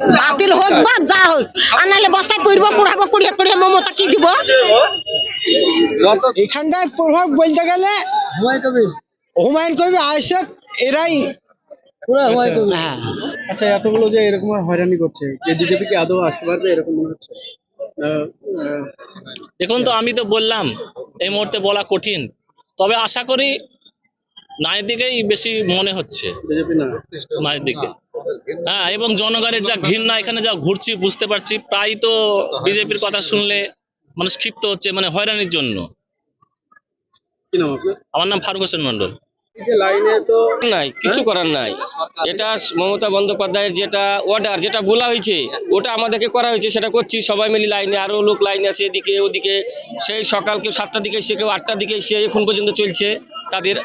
বাতিল হোক বা যা হোক আর নাহলে বস্তায় পড়ব কুড়াবো কুড়িয়ে কুড়িয়ে মমতা কি দিব? এখানটায় প্রভাব বলতে গেলে হুমায়ুন কবির। আইসেফ এরাই। হ্যাঁ। আচ্ছা এতগুলো যে এরকম হয়রানি করছে যে বিজেপি কি আদৌ আসতে পারবে এরকম মনে হচ্ছে? দেখুন তো আমি তো বললাম এই মুহূর্তে বলা কঠিন। তবে আশা করি নায়ের দিকেই বেশি মনে হচ্ছে। বিজেপি না। নায়ের দিকে। হ্যাঁ এবং জনগণের যা ঘৃণা এখানে যা ঘুরছি বুঝতে পারছি প্রায় তো বিজেপির কথা শুনলে মানুষ ক্ষিপ্ত হচ্ছে মানে হয়রানির জন্য। কি নাম আপনার? আমার নাম ফারুক হোসেন মন্ডল এই যে লাইনে তো নাই কিছু করার নাই। এটা মমতা বন্দ্যোপাধ্যায়ের যেটা অর্ডার যেটা বলা হয়েছে ওটা আমাদেরকে করা হয়েছে সেটা করছি। সবাই মিলে লাইনে আরও লোক লাইনে আছে এদিকে ওদিকে। সেই সকাল কেউ সাতটার দিকে এসে কেউ আটটার দিকে এসে এখন পর্যন্ত চলছে। তাদের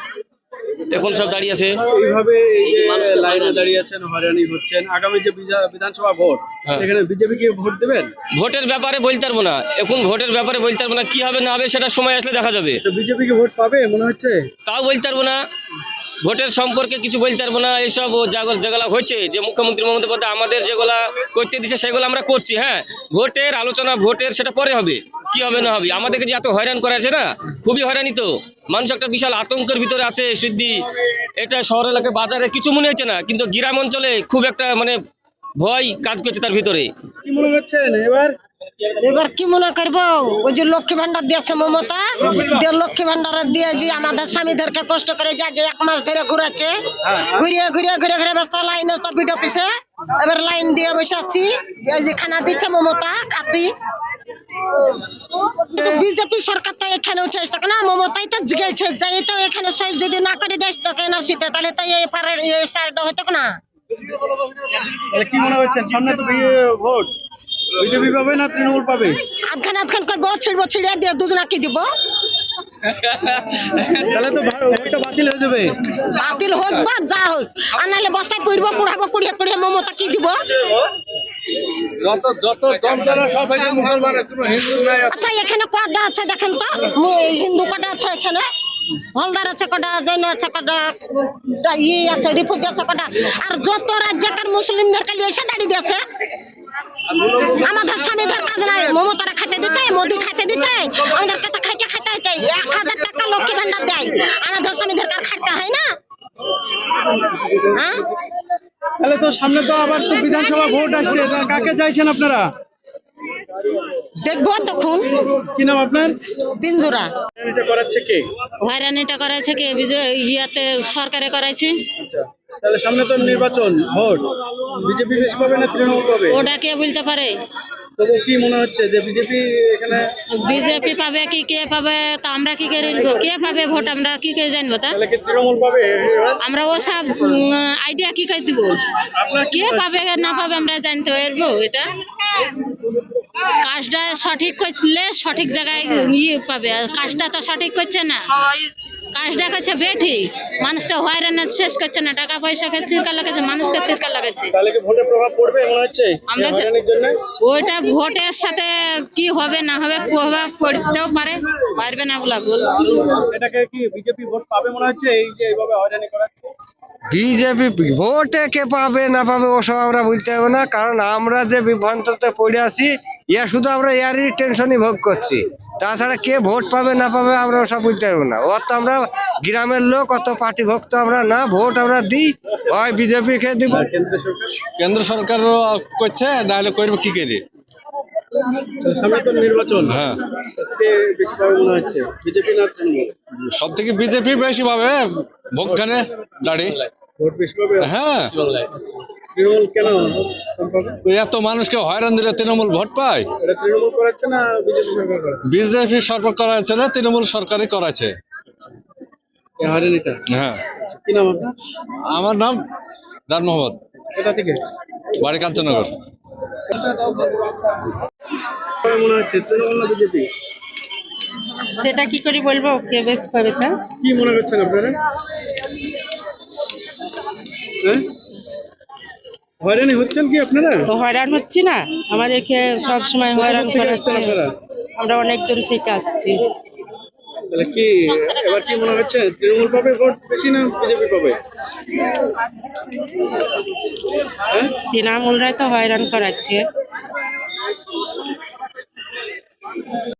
এখন সব দাঁড়িয়ে আছে। এইভাবে এই যে লাইনে দাঁড়িয়ে আছেন হয়রানি হচ্ছেন। আগামী যে বিধানসভা ভোট হ্যাঁ। সেখানে বিজেপি কে ভোট দেবেন? ভোটের ব্যাপারে বলতে পারব না। এখন ভোটের ব্যাপারে বলতে পারব না। কি হবে না হবে সেটা সময় আসলে দেখা যাবে। তো বিজেপি কে ভোট পাবে মনে হচ্ছে? তাও বলতে পারব না। ভোটের সম্পর্কে কিছু বলতে পারব না। এইসব যেগুলো যেগুলো হয়েছে যে মুখ্যমন্ত্রী মমতা বন্দ্যোপাধ্যায় আমাদের যেগুলা করতে দিচ্ছে সেগুলো আমরা করছি হ্যাঁ। ভোটের আলোচনা ভোটের সেটা পরে হবে। কি হবে না হবে। আমাদেরকে যে এত হয়রান করা আছে না খুবই হয়রানি তো। মানুষ একটা বিশাল আতঙ্কের ভিতরে আছে সিদ্ধি। এটা শহর এলাকায় বাজারে কিছু মনে হচ্ছে না কিন্তু গ্রাম অঞ্চলে খুব একটা মানে ভয় কাজ করছে তার ভিতরে। কি মনে এবার? এবার কি মনে করব? ওই যে লক্ষ্মী ভান্ডার দিয়েছে মমতা। দিয়ে লক্ষ্মী ভান্ডার দিয়ে যে আমাদের স্বামীদেরকে কষ্ট করে যা যে এক মাস ধরে ঘুরাচ্ছে। ঘুরিয়ে ঘুরিয়ে ঘুরে ঘুরে ব্যস্ত লাইনে সব বিড অফিসে। এবার লাইন দিয়ে বসে আছি। এই যে খানা দিচ্ছে মমতা খাচ্ছি। বিজেপি সরকার তো এখানে উঠে আসতো না মমতাই তো গেছে যাই তো এখানে শেষ যদি না করে দেয় তো এনআরসিতে তাহলে তো এই পারের এই সাইডটা হতো না। তাহলে কি মনে হচ্ছে সামনে তো ভোট। বিজেপি পাবে না তৃণমূল পাবে? আধখান আধখান করব ছিড়বো ছিড়িয়ে দিয়ে দুজনা কি দিব? তাহলে তো ভোটটা বাতিল হয়ে যাবে। বাতিল হোক বা যা হোক আর নাহলে বস্তায় পড়ব কুড়াবো কুড়িয়ে কুড়িয়ে মমতা কি দিব? আচ্ছা এখানে কটা আছে দেখেন তো? হিন্দু কটা আছে এখানে? হলদার আছে কটা, জৈন আছে কটা ই আছে কটা। আর যত রাজ্যকার মুসলিমদের খালি এসে দাঁড়িয়ে দিয়েছে আমাদের স্বামীদের কাজ নাই। মমতারা খাইতে দিতে, মোদি খাইতে দিতে, আমাদের কাছে খাইতে খাইতে হইতে এক হাজার টাকা লক্ষ্মী ভান্ডার দেয়। আমাদের স্বামীদের কার খাইতে হয় না? হ্যাঁ? তাহলে তো সামনে তো আবার তো বিধানসভা ভোট আসছে কাকে চাইছেন আপনারা? দেখব তখন। কি নাম আপনার? পিঞ্জুরা। এটা করাচ্ছে কে? হয়রানিটা করাইছে কে? ইয়াতে সরকারে করাইছে। আচ্ছা তাহলে সামনে তো নির্বাচন ভোট। বিজেপি বেশ পাবে না তৃণমূল পাবে? ওটা কে বলতে পারে? তবু কি মনে হচ্ছে যে বিজেপি এখানে বিজেপি পাবে কি কে পাবে তা আমরা কি করে? কে পাবে ভোট? আমরা কি করে জানব তা? তৃণমূল পাবে? এবার? আমরা আইডিয়া কি করে দিব? কে পাবে না পাবে আমরা জানতে পারব এটা? কাজটা সঠিক করলে সঠিক জায়গায় ইয়ে পাবে আর কাজটা তো সঠিক করছে না। কাজটা করছে বেঠি। মানুষটা হয়রানি শেষ করছে না। টাকা পয়সাকে চিরকা লাগাচ্ছে মানুষকে চিরকা লাগাচ্ছে। তাহলে কি ভোটে প্রভাব পড়বে মনে হচ্ছে? আমরা হয়রানির ওইটা ভোটের সাথে কি হবে না হবে প্রভাব পড়তেও পারে পারবে না বলা বল এটাকে কি বিজেপি ভোট পাবে মনে হচ্ছে এই যে এইভাবে হয়রানি করাচ্ছে? বিজেপি ভোটে কে পাবে না পাবে ওসব আমরা বলতে পারব না কারণ আমরা যে বিভ্রান্ততে পড়ে আছি ইয়া শুধু আমরা ইয়ারই টেনশনই ভোগ করছি। তাছাড়া কে ভোট পাবে না পাবে আমরা ওসব বলতে পারব না। অত আমরা গ্রামের লোক অত পার্টি ভক্ত আমরা না ভোট আমরা দিই। হয় বিজেপি কে দিব। কেন্দ্র সরকার করছে নাহলে করবে কি করে? তো নির্বাচন। হ্যাঁ। বেশি পাবে হচ্ছে বিজেপি না তৃণমূল? সব থেকে বিজেপি বেশি পাবে ভোটখানে দাঁড়িয়ে। হ্যাঁ। এত মানুষকে হয়রান দিলে তৃণমূল ভোট পায়? তৃণমূল করাচ্ছে না বিজেপি সরকার করাচ্ছে? বিজেপি সরকার করাচ্ছে না তৃণমূল সরকারই করাছে হ্যাঁ। কি নাম আপনার? আমার নাম জান মোহাম্মদ। কোথা থেকে? বাড়ি কাঞ্চনগর। মনে হচ্ছে তৃণমূল না বিজেপি? সেটা কি করে বলব? কে বেশ পাবে তা? কি মনে করছেন আপনারা? হ্যাঁ? হয়রানি হচ্ছেন কি আপনারা? তো হয়রান হচ্ছি না। আমাদেরকে সব সময় হয়রান করা হচ্ছে। আমরা অনেক দূর থেকে আসছি। তাহলে কি, এবার কি মনে হচ্ছে তৃণমূল পাবে ভোট বেশি না বিজেপি পাবে? হ্যাঁ? তৃণমূলরা তো হয়রান করাচ্ছে।